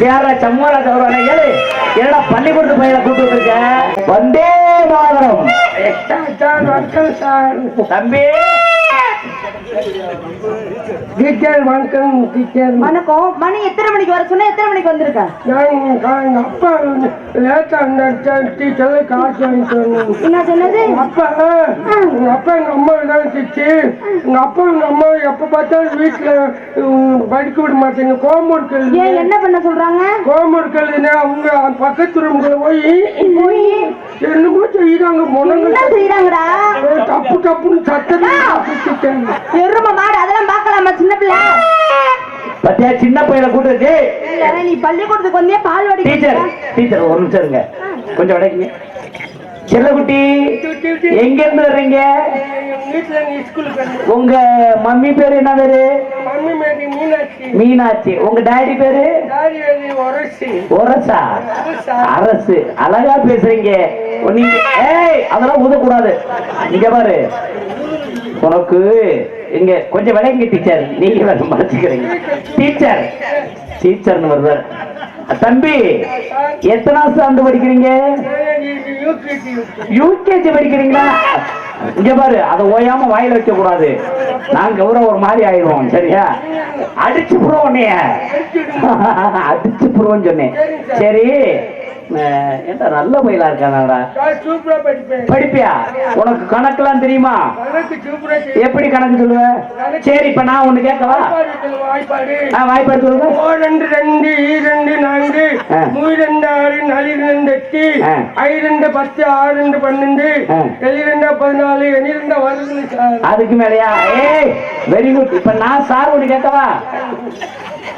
வேற சம்மராஜ் வருவானே ஏழு. என்னடா பள்ளிக்கூடத்து பையனை கூட்டு வந்திருக்க? வந்தே மாதரம். தம்பி. டீச்சர் வணக்கம் டீச்சர். வணக்கம். மணி எத்தனை மணிக்கு வர? சொன்னா எத்தனை மணிக்கு வந்திருக்க? நான் எங்க அப்பா லேட்டா இருந்தாரு டீச்சர்ல காசு வாங்கிட்டு வந்தேன் என்ன சொன்னது? அப்பா எங்க அப்பா எங்க அம்மா தான் திச்சு எங்க அப்பா எங்க அம்மா எப்ப பார்த்தாலும் வீட்டுல படிக்க விட மாட்டேங்க ஏன் எழுது என்ன பண்ண சொல்றாங்க? ஹோம்ஒர்க் எழுதுனா அவங்க பக்கத்து ரூம்குள்ள போய் போய் என்னமோ செய்யறாங்க முனங்க செய்யறாங்கடா தப்பு தப்புன்னு சத்தம் எரும மாடு அதெல்லாம் சின்ன பிள்ளை. பத்தியா சின்ன பையனை கூட்டு வச்சு இல்ல நீ பள்ளிக்கூடத்துக்கு வந்தே பால் வடி டீச்சர் டீச்சர் ஒரு நிமிஷம் இருங்க. கொஞ்சம் செல்லக்குட்டி எங்க இருந்து வர்றீங்க? வீட்டுல நீ ஸ்கூலுக்கு வந்து. உங்க மம்மி பேரு என்ன பேரு? மம்மி மேடி மீனாட்சி. மீனாட்சி. உங்க டாடி பேரு? ஒரசா. அரசு. அழகா பேசுறீங்க. நீங்க ஏய் அதெல்லாம் ஊதக்கூடாது. இங்க பாரு. உனக்கு இங்க கொஞ்சம் விளங்கி டீச்சர் நீங்க வேற மறைச்சுக்கிறீங்க டீச்சர் டீச்சர்னு வருவார். தம்பி எத்தனாம் ஸ்டாண்டு படிக்கிறீங்க? யூகேஜி படிக்கிறீங்களா? இங்க பாரு அதை ஓயாம வாயில வைக்க கூடாது நாங்க ஒரு ஒரு மாதிரி ஆயிடுவோம் சரியா? அடிச்சு புடுவோம் உன்னைய. அடிச்சு புடுவோம் சொன்னேன். சரி என்ன நல்ல பயிலா இருக்கானடா? படிப்பியா? உனக்கு கணக்கெல்லாம் தெரியுமா. எப்படி கணக்கு சொல்லுவ? சரி இப்ப நான் ஒண்ணு கேட்கவா? வாய்ப்பாடு சொல்லுங்க ரெண்டு ரெண்டு ஈ ரெண்டு நான்கு. ரெண்டு ஆறு நாலு ரெண்டு எட்டு. ஆ. ஐ ரெண்டு பத்து ஆறு ரெண்டு பன்னெண்டு. ரெண்டா பதினாலு ரெண்டா வருது அதுக்கு மேலயா? ஏய் வெரி குட் இப்ப நான் சார் ஒண்ணு கேட்கவா?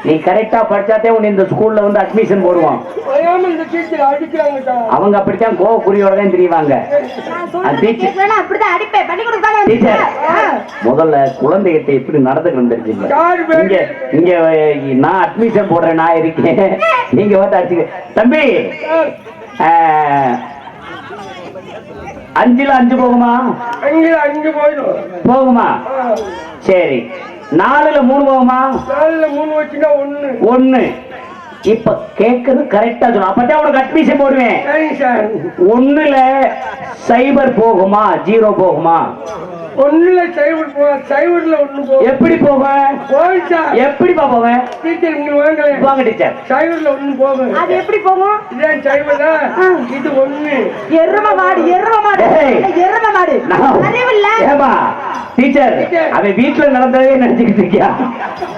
நீ கரெக்டா படிச்சாதே உன்னை இந்த ஸ்கூல்ல வந்து அட்மிஷன் போடுவோம் ஓயாம இந்த டீச்சர் அடிக்கிறாங்க சார் அவங்க அப்படித்தான் கோவ குறியோட தான் தெரியவாங்க டீச்சர். முதல்ல குழந்தைகிட்ட எப்படி நடந்துக்கணும் தெரிஞ்சுங்க? இங்க இங்க நான் அட்மிஷன் போடுறேன் நான் இருக்கேன். நீங்க வந்து அடிச்சுக்க தம்பி! அஞ்சுல அஞ்சு போகுமா? அங்கே அஞ்சு போயிடும். போகுமா. சரி. நாலுல மூணு போகுமா? நாலுல மூணு வச்சுன்னா ஒண்ணு. ஒண்ணு. இப்ப கேக்குறது கரெக்டா சொல்லணும் அப்பதான் உனக்கு அட்மிஷன் போடுவேன். ஒண்ணுல சைபர் போகுமா? ஜீரோ போகுமா? ஒண்ணுல சைவர் போ சைவர்ல ஒண்ணு போ எப்படி போகும் போய் சார் எப்படிப்பா போவேன் டீச்சர் இங்க வாங்கல வாங்க டீச்சர். சைவர்ல ஒண்ணு போகும் அது எப்படி போகும்? இதான் சைவரா இது ஒண்ணு. எரும மாடு எரும மாடு. எரும மாடு. அறிவில்ல? ஏமா டீச்சர் டீச்சர். அவன் வீட்டுல நடந்ததே நினைச்சுக்கிட்டு இருக்கியா?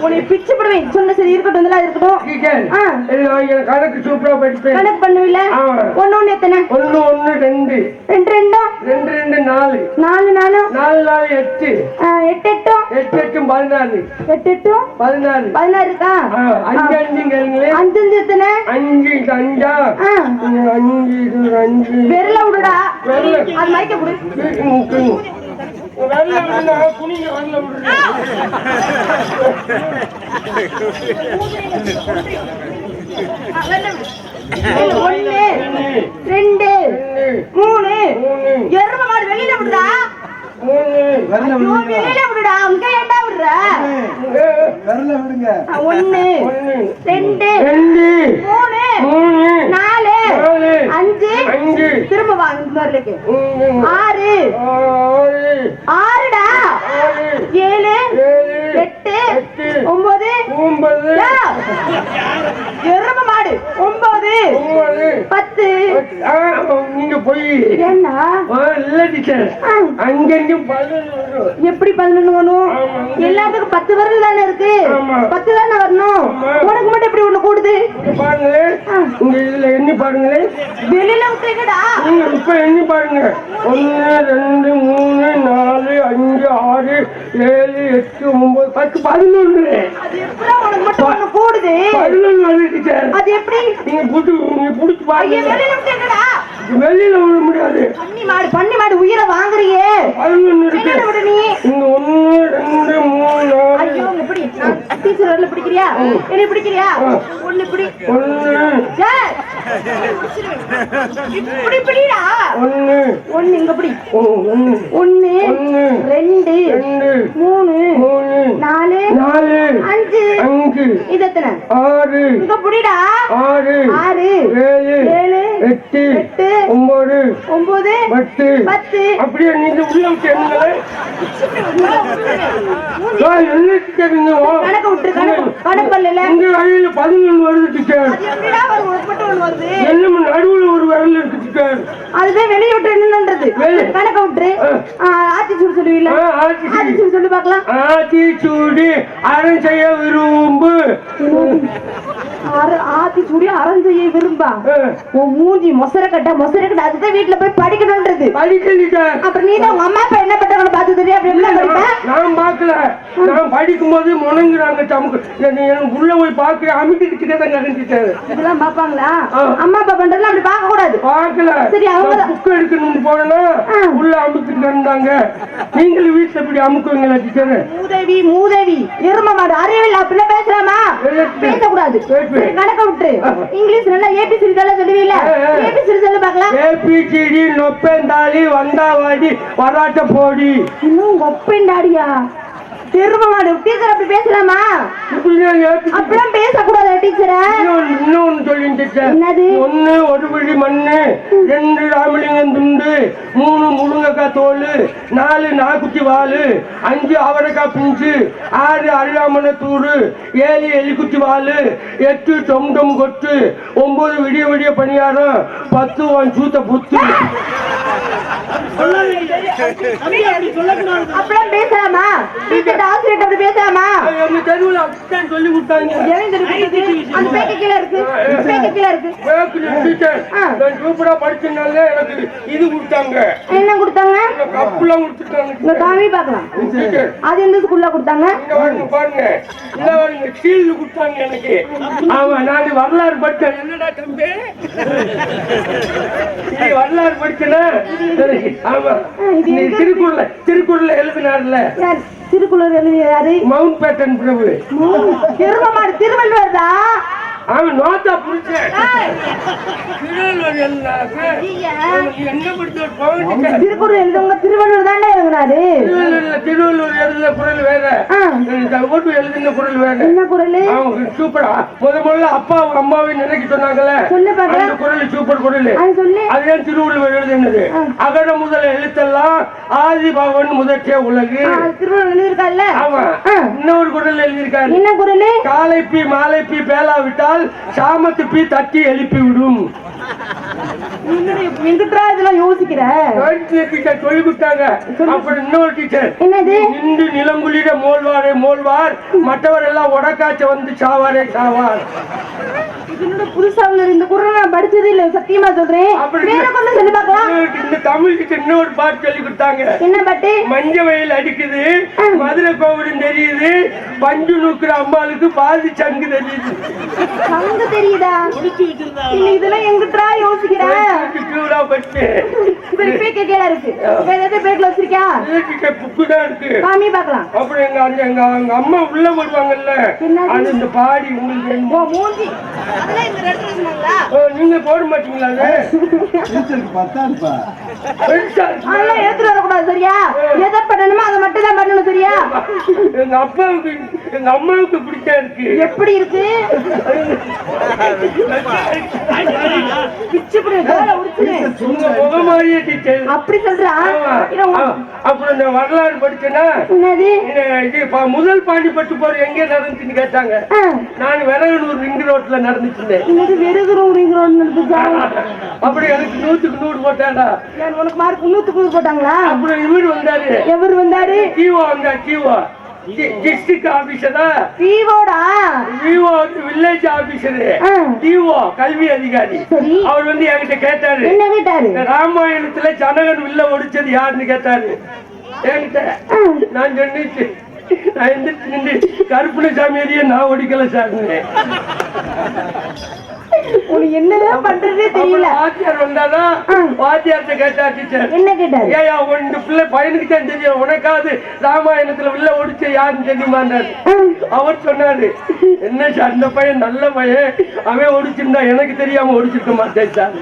உன்னை பிச்சு போடுவேன் சொன்ன சரி இருக்கட்டும் இதெல்லாம் இருக்கட்டும். டீச்சர் கணக்கு சூப்பரா படிப்பேன். கணக்கு பண்ணுவில்ல? ஆமா. ஒண்ணு ஒண்ணு எத்தனை? ஒண்ணு ஒண்ணு ரெண்டு. ரெண்டு ரெண்டும் ரெண்டு ரெண்டு நாலு. நாலு நாலும் நாலு நாலு எட்டு. எட்டு எட்டும் எட்டு எட்டும் பதினாறு. எட்டு எட்டும் பதினாறு பதினாறு அஞ்சு அஞ்சு அஞ்சு எத்தனை? அஞ்சு அஞ்சா? அஞ்சு இது அஞ்சு. விரல விடுடா. அது விடு. ஒண்ணு ரெண்டு மூணு. எரும மாடு வெளியில விடுற ரெண்டு ரெண்டு, மூணு மூணு, நாலு நாலு, அஞ்சு அஞ்சு, திரும்ப வா இந்த மாதிரிக்கு ம், ஆறு ஆறு, ஆறுடா. ஆறு, ஏழு எட்டு எட்டு, ஒன்பது. எரும ஒன்பது. பத்து. நீங்க போய். என்ன இல்ல டீச்சர். வரும். எப்படி பதினொன்னு வரணும் ஆமா. எல்லாத்துக்கும் பத்து விரல் தானே இருக்கு. பத்து தானே வரணும். உனக்கு மட்டும் எப்படி ஒண்ணு கூடுது? பாருங்களேன் இங்க இதுல எண்ணி பாருங்களேன் வெளியில விட்டுருக்கடா நீங்க இப்ப எண்ணி பாருங்க. ஒன்னு ரெண்டு மூணு நாலு அஞ்சு ஆறு ஏழு எட்டு ஒன்பது பத்து பதினொன்று. அது எப்படி உனக்கு மட்டும் ஒண்ணு கூடுது? பதினொன்று டீச்சர். அது எப்படி? நீங்க புடி நீங்க புடிச்சு ஐயா பாருங்க வெளியில வெளியில விட முடியாது. பண்ணி மாடு பண்ணி மாடு உயிரை வாங்குறியே. இருக்கு நீ? இங்க ஒன்னு ரெண்டு மூணு நாலு. டீச்சர் வரல பிடிக்கிறியா? என்ன பிடிக்கிறியா? ஒண்ணு. பிடி இப்படி பிடிடா. ஒன்னு ஒண்ணு இங்க பிடி. ஒன்னு ஒண்ணு. ஒன்னு ரெண்டு ரெண்டு. மூணு மூணு. நாலு நாலு. அஞ்சு. அஞ்சு. இது எத்தனை? ஆறு. இங்க புடிடா. ஆறு. ஆறு. ஏழு. ஏழு. எட்டு. எட்டு. ஒன்பது. ஒன்பது. பத்து. பத்து. அப்படியே நீங்க உள்ள விட்டு கணக்கு விட்டுரு கணக்கு இந்த வழியில பதினொன்று வருது டீச்சர் என்ன நடுவுல ஒரு விரல் இருக்கு டீச்சர் அதுதான் வெளிய விட்டு என்னன்றது. கணக்க விட்டுரு. ஆத்தி சூடு சொல்லுவீல. ஆத்தி சூடு. சொல்லி பார்க்கலாம் ஆத்திச்சூடி அரண் செய்ய விரும்பு. ஆத்தி சூடி அறம் செய்ய விரும்பா. உன் மூஞ்சி மொசர கட்ட மொசர கட்ட அதுதான் வீட்டுல போய் படிக்கணும்ன்றது. அப்புறம் நீ தான் உங்க அம்மா அப்பா என்ன பண்றாங்கன்னு பார்த்து தெரியும் அப்படி என்ன நான் பார்க்கல. நான் படிக்கும் போது முணங்குறாங்க தமக்கு உள்ள போய் பார்க்க அமைக்கிட்டு தான் இதெல்லாம். அம்மா அப்பா பண்றதுல அப்படி பார்க்க கூடாது பார்க்கல. சரி, அவங்க தான். புக் எடுக்கணும்னு போனா. உள்ள அமுக்கிட்டு இருந்தாங்க. நீங்களும் வீட்டுல இப்படி அமுக்குவீங்களா டீச்சர்? மூதேவி மூதேவி. எரும மாடு அறிவில்ல அப்படிலாம் பேசலாமா பேசு. பேசக்கூடாது. கணக்க விட்டுரு. இங்கிலீஷ் நல்லா ஏபிசி எல்லாம் சொல்லுவீல ஆ, ஆ. ஏபிசி சொல்லு பார்க்கலாம். ஏபிசிடி நொப்பேந்தாளி வந்தாவாடி வராட்ட போடி. இன்னும் ஒப்பேண்டாடியா மாடு டீச்சர் அப்படி பேசலாமா? அப்படிலாம் பேசக்கூடாது டீச்சரை இன்னொன்னு சொல்லிட்டு? ஒண்ணு ஒரு பிடி மண்ணு ரெண்டு ராமலிங்கம் துண்டு மூணு முருங்கக்காய் தோல் நாலு நாக்குச்சி வாலு அஞ்சு அவரைக்காய் பிஞ்சு ஆறு தூறு ஏழு எலிக்குச்சி வாலு எட்டு டொம் டொம் கொத்து ஒன்பது விடிய விடிய பணியாரம் பத்து ஒன் சூத்த புத்து. அப்படியே பேசலாமா? டீச்சர் ஆசிரியர் அப்படி பேசலாமா? எங்க தெருவில் அப்படித்தான் சொல்லி கொடுத்தாங்க எவன் தெரியுது? அந்த பேக்க கீழே இருக்கு. பேக்க கீழே இருக்கு. பேக்குல டீச்சர் ஆ. நான் சூப்பரா படிச்சனால எனக்கு இது கொடுத்தாங்க? என்ன கொடுத்தாங்க கப்புலாம் கொடுத்துட்டாங்க இந்த காமி பார்க்கலாம். அது எந்த ஸ்கூல்ல கொடுத்தாங்க? இங்க பாருங்க பாருங்க பாருங்க சீல் கொடுத்தாங்க எனக்கு ஆமா நான் வரலாறு படிச்சேன். என்னடா தம்பி? நீ வரலாறு படிச்சனா ஆமா. நீ திருக்குறள் திருக்குறள் எழுதினார்ல? திருக்குறள் எழுதியாரு மவுண்ட் பேட்டன் பிரபு திருவள்ளுவர் தான். அவன் நோத்தா புடிச்சேன் திருவள்ளுவர் என்ன படிச்ச திருக்குறள் எழுதவங்க திருவள்ளுவர் தானே எழுதினாரு? திருவள்ளுவர் எழுதின குரல் வேற. ஓட்டு எழுதின குரல் வேற. என்ன குரல்? சூப்பரா முத முதல்ல அப்பாவும் அம்மாவையும் நினைக்க சொன்னாங்க சொல்லு பாக்கலாம் அந்த குரல் சூப்பர் குரல். அதுதான் திருவள்ளுவர் எழுதினது? அகர முதல எழுத்தெல்லாம் ஆதி பகவன் முதற்றே உலகு திருவள்ளுவர் எழுதியிருக்காருல்ல? ஆமா. இன்னொரு குரல் எழுதியிருக்காரு. என்ன குரல்? காலை பி மாலை பி பேலாவிட்டால் சாமத்து பி தட்டி எழுப்பி விடும். மற்றவர் எல்லாம் உடக்காச்ச வந்து சாவாரே சாவார். புதுசா இந்த குரல் நான் படிச்சது இல்ல சத்தியமா சொல்றேன். சொல்லி பார்க்கலாம். இந்த தமிழுக்கு இன்னொரு பாட்டு சொல்லி கொடுத்தாங்க. என்ன பாட்டு? மஞ்ச வெயில் அடிக்குது மதுரை கோவிலும் தெரியுது பஞ்சு நூக்குற அம்மாளுக்கு பாதி சங்கு தெரியுது. அங்க தெரியுதா? இல்ல இதெல்லாம் எங்கிட்டா யோசிக்கிற? பியூரா பட்டு இவர் பேக்க கீழே இருக்கு. பேக்ல வச்சிருக்கியா? புக்கு தான் இருக்கு. காமி பார்க்கலாம் அப்புறம் எங்க அங்க எங்க அம்மா உள்ள வருவாங்கல்ல? அது இந்த பாடி உங்களுக்கு. ஓ மூஞ்சி. அதெல்லாம் இந்த ரெண்டு இருந்தாங்களா ஓ, நீங்க போட மாட்டீங்களா அது? பெருசா இருக்கு. அதெல்லாம் எடுத்துட்டு வரக்கூடாது சரியா? எதை பண்ணணுமோ அதை மட்டும் தான் பண்ணணும் சரியா? எங்க அப்பாவுக்கு எங்க அம்மாவுக்கு பிடிச்சா இருக்கு. எப்படி இருக்கு. உங்க முகம் மாதிரியே டீச்சர். அப்படி சொல்றா? அப்புறம் இந்த வரலாறு படிச்சேன்னா இது முதல் பாண்டிப்பட்டு போர் எங்க நடந்துச்சுன்னு கேட்டாங்க. நான் விரகனூர் ரிங் ரோட்ல நடந்துச்சுட்டேன் இன்னைக்கு வெறுகுறோம் உரிங்குறோம் நடந்துச்சா? அப்படி எனக்கு நூத்துக்கு நூறு போட்டாடா. உனக்கு மார்க் நூத்துக்கு நூறு போட்டாங்களா? அப்புறம் இவர் வந்தாரு. எவர் வந்தாரு? டிஓ வந்தா டிஓ டிஸ்ட்ரிக்ட் ஆபீசரா தீவோடா டிஓ வந்து வில்லேஜ் ஆபீசரு டிஓ கல்வி அதிகாரி. சரி. அவர் வந்து என்கிட்ட கேட்டாரு. என்ன கேட்டாரு? இந்த ராமாயணத்துல ஜனகன் வில்ல ஒடிச்சது யாருன்னு கேட்டாரு. என்கிட்ட. நான் சொன்னிச்சு நான் எந்திரிச்சு நின்று நான் ஒடிக்கல சார்னேன் உனக்கு என்னதான் பண்றதே தெரியல. வந்தாதான் வாத்தியார்ட்ட கேட்டா டீச்சர் ஏயா உன் பிள்ளை பையனுக்கு தெரியும். உனக்காவது ராமாயணத்துல உள்ள ஒடிச்ச யாருன்னு தெரியுமாண்டாரு அவர் சொன்னாரு என்ன சார் அந்த பையன் நல்ல பையன். அவன் ஒடிச்சிருந்தா எனக்கு தெரியாம ஒடிச்சிருக்க மாட்டேன் சார்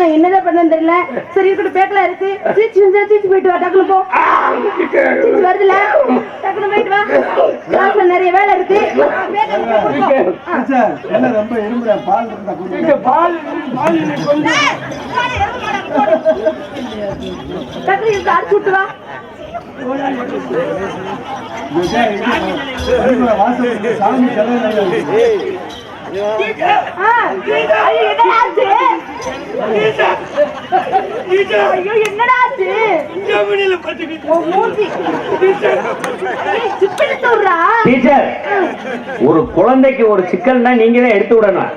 நான் என்னதான் பண்ணேன்னு தெரியல. சரி இருக்கட்டும் பேக்கல இருக்கு. சீச்சு சீச்சு போயிட்டு போயிட்டு வா. நிறைய வேலை இருக்கு. ரொம்ப எறும்புற பால் இருந்தா கொடுங்க. இங்க பால் பால் கொஞ்சம். சாமி என்னடா டீச்சர். ஒரு குழந்தைக்கு ஒரு சிக்கல்னா நீங்க தான் எடுத்து விடணும்.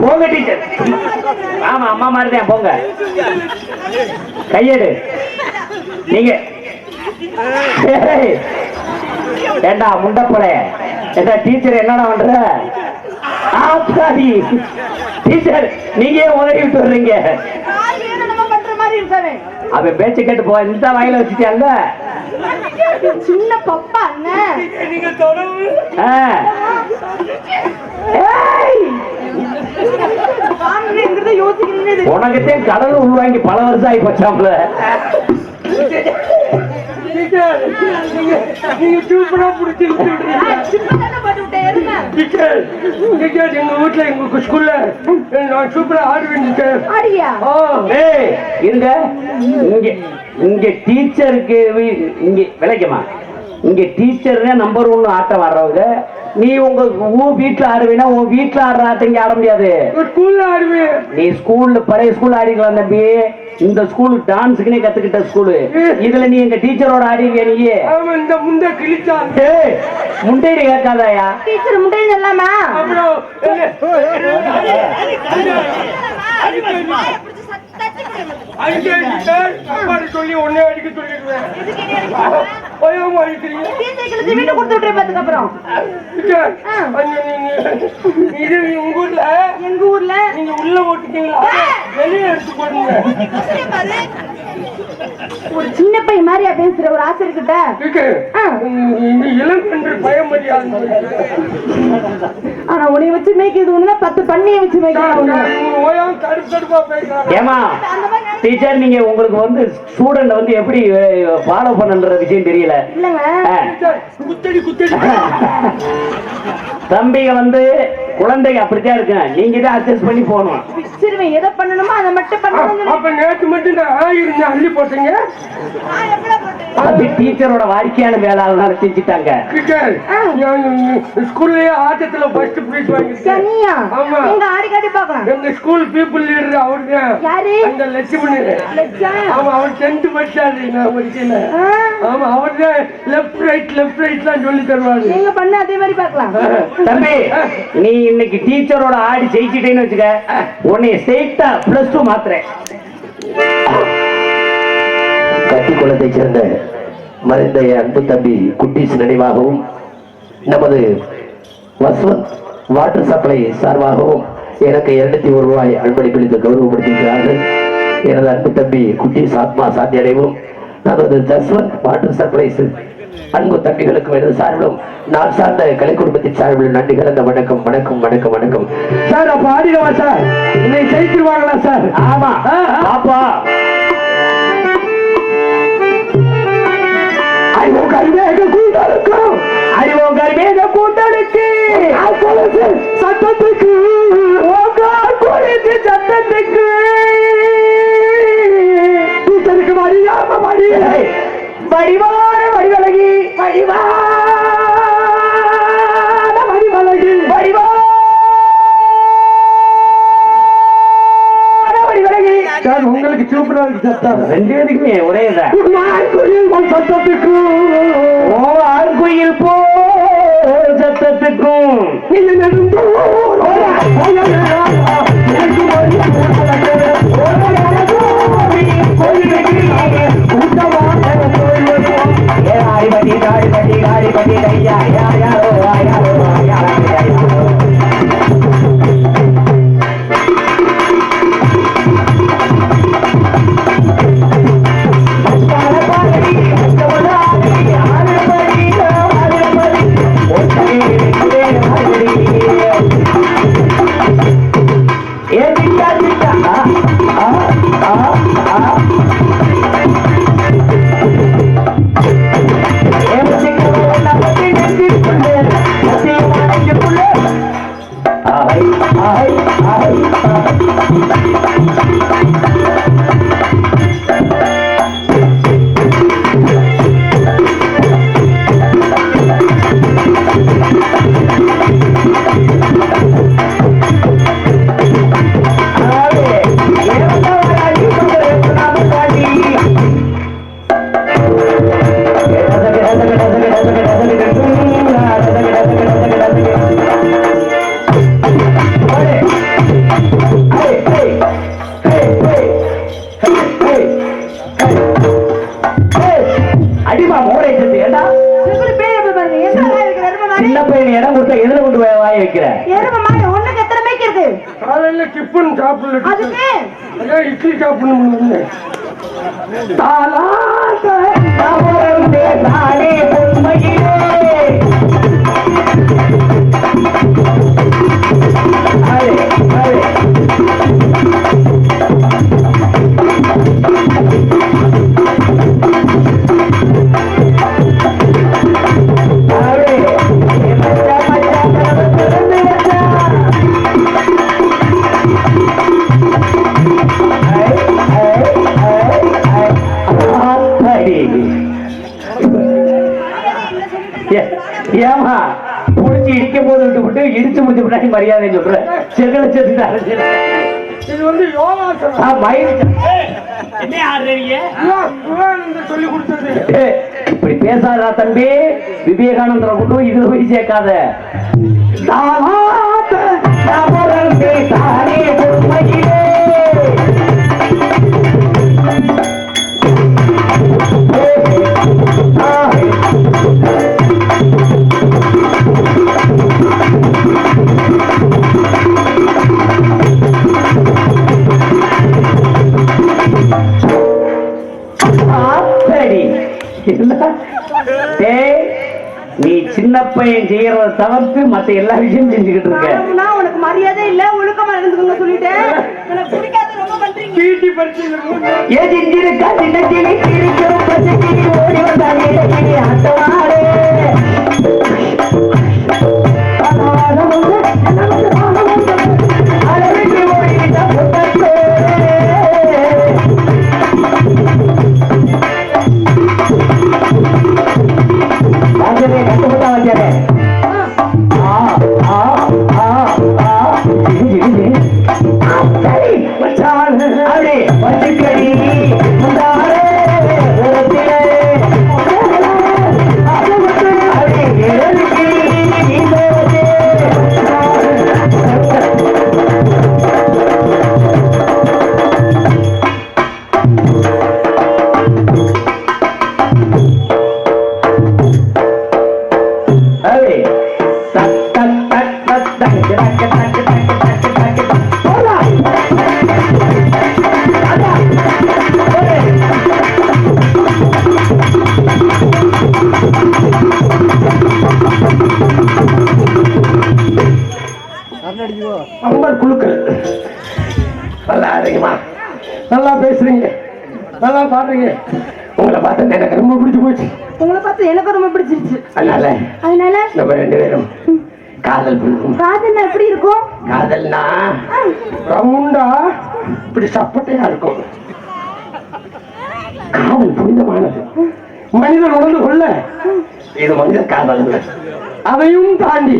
போங்க டீச்சர் ஆமா அம்மா மாதிரி தான் போங்க. கையெடு. நீங்க. ஏண்டா முண்டப்பலே ஏண்டா டீச்சர் என்னடா பண்ற? ஆத்தாடி. டீச்சர் நீங்க உதவி இருக்கானே அவன் பேச்சு கேட்டு போ இந்த வாயில வச்சுட்டியாங்க சின்ன பப்பா அண்ணன் நீங்க யோசிக்கிறீங்க உனக்குத்தான் கடல் உள்வாங்கி பல வருஷம் ஆகி நீங்க நீங்க சூப்பரா புடிச்சு டீச்சர் டீச்சர் எங்க வீட்ல எங்க ஸ்கூல்ல நான் சூப்பரா ஆடுவேன் டீச்சர் ஆடியா? ஏய் இருங்க. இங்க. இங்க டீச்சருக்கு இங்க விளைக்குமா? இங்க டீச்சர் நம்பர் ஒன்னு ஆட்டம் ஆடுறவங்க. நீ உங்க உன் வீட்டுல ஆடுவீனா உன் வீட்டுல ஆடுற ஆட்டம் இங்க ஆட முடியாது. ஸ்கூல்ல ஆடுவேன் நீ ஸ்கூல்ல பழைய ஸ்கூல் ஆடிக்கலாம் தம்பி. இந்த ஸ்கூல் டான்ஸுக்குனே கத்துக்கிட்ட ஸ்கூலு இதுல நீ எங்க டீச்சரோட ஆடிவியா நீ ஆமா இந்த முண்டை கிழிச்சா முண்டையில கேட்காதயா? டீச்சர் முட்டையில் இல்லாமா அப்புறம் அடிக்க அப்பாடி சொல்லி ஒன்னே அடிக்க சொல்லிடுவேன். பயமா அடிக்கிறீங்க வீட்டு கொடுத்து விட்டுறேன் பார்த்துக்கு அப்புறம் இது உங்க ஊர்ல? எங்க ஊர்ல? நீங்க உள்ள ஓட்டுட்டீங்களா? வெளியே எடுத்து போடுங்க. ஒரு சின்ன பையன் மாதிரியா பேசுற ஒரு பயம் மரியாதை ஆனா உன்னை வச்சு மேய்க்கிறது ஒண்ணுனா பத்து பண்ணியை வச்சு மேய்க்கிறது ஏமா டீச்சர் நீங்க உங்களுக்கு வந்து ஸ்டூடெண்ட் வந்து எப்படி ஃபாலோ பண்ணுன்ற விஷயம் தெரியல. இல்லைங்க. குத்தடி குத்தடி. தம்பிங்க வந்து குழந்தைங்க அப்படித்தான் இருக்கு நீங்க தான் அட்ஜஸ்ட் பண்ணி போகணும். சிறுவன் எதை பண்ணணுமோ அதை மட்டும் பண்ணணும் அப்ப நேற்று மட்டும் ஆயிருந்தேன் அள்ளி போட்டீங்க? அது டீச்சரோட வாடிக்கையான வேளாளர் செஞ்சுட்டாங்க. ஸ்கூல்லயே ஆட்டத்துல ஃபர்ஸ்ட் பிரைஸ் வாங்கியிருக்கேன் சனியா ஆமா. எங்க ஆடி காட்டி பார்க்கலாம். எங்க ஸ்கூல் பீப்புள் லீடர் அவர் யாரு? அந்த லட்சுமணி. லட்சா? ஆமா அவர் டென்த் படிச்சாரு நான் படிக்கல ஆ, ஆமா அவர் தான் லெஃப்ட் ரைட் லெஃப்ட் ரைட் தான் சொல்லி தருவாரு. நீங்க பண்ண அதே மாதிரி பார்க்கலாம். தம்பி நீ இன்னைக்கு டீச்சரோட ஆடி ஜெயிச்சிட்டேன்னு வச்சுக்க உன்னை ஸ்ட்ரெயிட்டா பிளஸ் டூ மாத்துறேன். குளத்தை சேர்ந்த மறைந்த அன்பு தம்பி குட்டீஸ் நினைவாகவும் நமது வசவந்த் வாட்டர் சப்ளை சார்பாகவும் எனக்கு இருநூத்தி ஒரு ரூபாய் அன்பளிப்பளித்து கௌரவப்படுத்தியிருக்கிறார்கள் எனது அன்பு தம்பி குட்டீஸ் ஆத்மா சாத்தியடைவும் நமது ஜஸ்வந்த் வாட்டர் சப்ளை அன்பு தம்பிகளுக்கும் எனது சார்பிலும் நான் சார்ந்த கலை குடும்பத்தின் சார்பிலும் நன்றி கலந்த வணக்கம் வணக்கம் வணக்கம் வணக்கம். சார் அப்ப ஆடிடவா சார்? இன்னைக்கு ஜெயிச்சிருவாங்களா சார்? ஆமா. பாப்பா. கூட்டலுக்கு. சத்தத்துக்கு. ஏய், வடிவான உங்களுக்கு சூப்பரா இருக்கு சத்தம். ரெண்டு பேருக்குமே ஒரே ஆண்குயில் போ சத்தத்துக்கும். சின்ன பையன் இடம் கொடுத்தா எதுல கொண்டு போய் வாய வைக்கிற? எருமை மாடு ஒண்ணுக்கு எத்தனை மேய்க்கு இருக்கு காலையில டிஃபன் சாப்பிடல அதுக்கு. அதான் இட்லி சாப்பிடணும் தாலாட்ட நவரந்தே தானே ஏமா புடிச்சு இடிக்க போது விட்டு விட்டு இடிச்சு முடிச்சு பின்னாடி மரியாதை சொல்ற செகல செத்து இது வந்து யோகாசனம். என்ன ஆடுறீங்க இதுதான் விவேகானந்தர் சொல்லி கொடுத்தது. இப்படி பேசாதா தம்பி. விவேகானந்தரை கொண்டு போய் இதுல போய் சேர்க்காத. தானே. தவிர்த்து மத்த எல்லா விஷயமும் செஞ்சுக்கிட்டு இருக்கேன். நான் உனக்கு மரியாதை இல்ல ஒழுக்கமா நடந்துக்கோங்க சொல்லிட்டேன். எனக்கு பிடிக்காத ரொம்ப பண்றீங்க. பீட்டி படிச்சு எதிர்த்திருக்கா தினத்திலே இருக்கிற பசங்க ஓடி வந்தாங்க ஆட்டவாரே நல்லா பாடுறீங்க உங்களை பார்த்தா எனக்கு ரொம்ப பிடிச்சு போச்சு. உங்களை பார்த்து எனக்கு ரொம்ப பிடிச்சிருச்சு. அதனால அதனால? நம்ம ரெண்டு பேரும் காதல் பண்ணுவோம். காதல் எப்படி இருக்கும்? காதல்னா ரவுண்டா இப்படி சப்பட்டையா இருக்கும். காதல் புனிதமானது. மனிதன் உணர்ந்து கொள்ள இது மனித காதல். அதையும் தாண்டி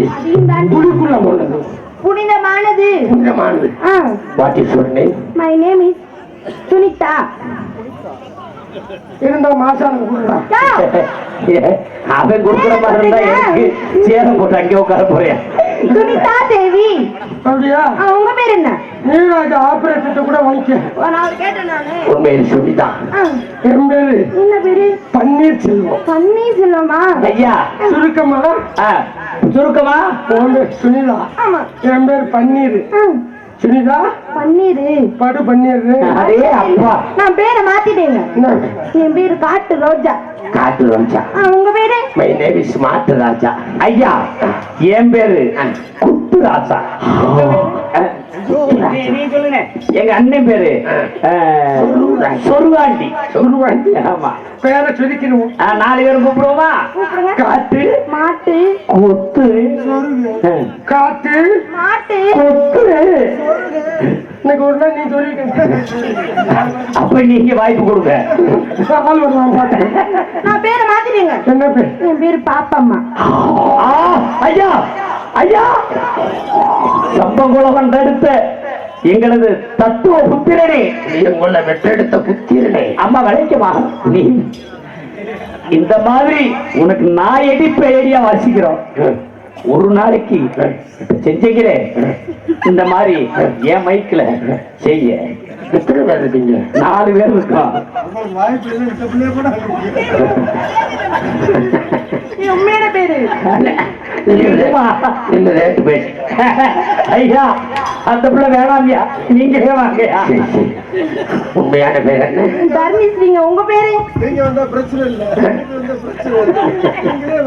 புலிக்குள்ள போனது புனிதமானது. புனிதமானது. What is your name my name is Sunita இருந்தா மாசான அவன் கொடுக்குற மாதிரி இருந்தா எனக்கு. சேரம் போட்டு அங்கே உட்கார போறேன். சுனிதா தேவி? அப்படியா? உங்க பேர் என்ன? நீராஜ ஆபரேட்டத்தை கூட வாங்கிக்க நான் கேட்டேன் நானு. உண்மையில் சுனிதா. என் பேரு என்ன பேரு? பன்னீர் செல்வம் பன்னீர் செல்வமா ஐயா சுருக்கமா? சுருக்கமா உன் பேர் சுனிதா ஆமா. என் பேர் பன்னீர். சுனிதா பன்னீர். படு பன்னீர். அதே அப்பா. நான் பேரை மாத்திட்டேங்க. என்ன? என் பேரு காட்டு ரோஜா. காட்டு ராஜா. உங்க பேரு? மை நேம் இஸ் மாட்டு ராஜா ஐயா என் பேரு குத்து ராசா நீ- சொல்லுங்க எங்க அண்ணன் பேரு அஹ், சொருவாண்டி. சொல்லுவாண்டி ஆமா. பேரை சுருக்கிடுவோம் ஆ, நாலு பேரும் கூப்பிடுவோமா? காட்டு. மாட்டு. கொத்து. காத்து மாட்டு. கொத்து. இன்னைக்கு ஒரு நாள் நீ சொல்லிட்டு அப்ப நீங்க வாய்ப்பு கொடுங்க. ஆள் வருவான் பார்த்தேன் நான் பேரை மாத்திட்டேங்க. என்ன பேர்? என் பேரு பாப்பம்மா. ஆ, ஐயா ஐயா. சம்பகுலவன் தடுத்த எங்களது தத்துவ புத்திரனே. நீ உங்களை வெற்றெடுத்த புத்திரனே. அம்மா விளைக்குமா? நீ. இந்த மாதிரி உனக்கு நான் எடிப்ப ஐடியா வாசிக்கிறோம். ஒரு நாளைக்கு செஞ்சீங்களே இந்த மாதிரி என் மைக்ல செய்ய. எத்தனை பேர் இருக்கீங்க? நாலு பேர் இருக்கோம். உண்மையான பேரு. இந்த ரேட்டு பேசி. ஐயா அந்த பிள்ளை வேணாம்யா. நீங்களே வாங்கயா. உண்மையான பேர் என்ன? தர்மிஸ்ரீங்க உங்க பேரு? நீங்க வந்தா பிரச்சனை இல்லை. நீங்க வந்தா பிரச்சனை இல்லை. நீங்களே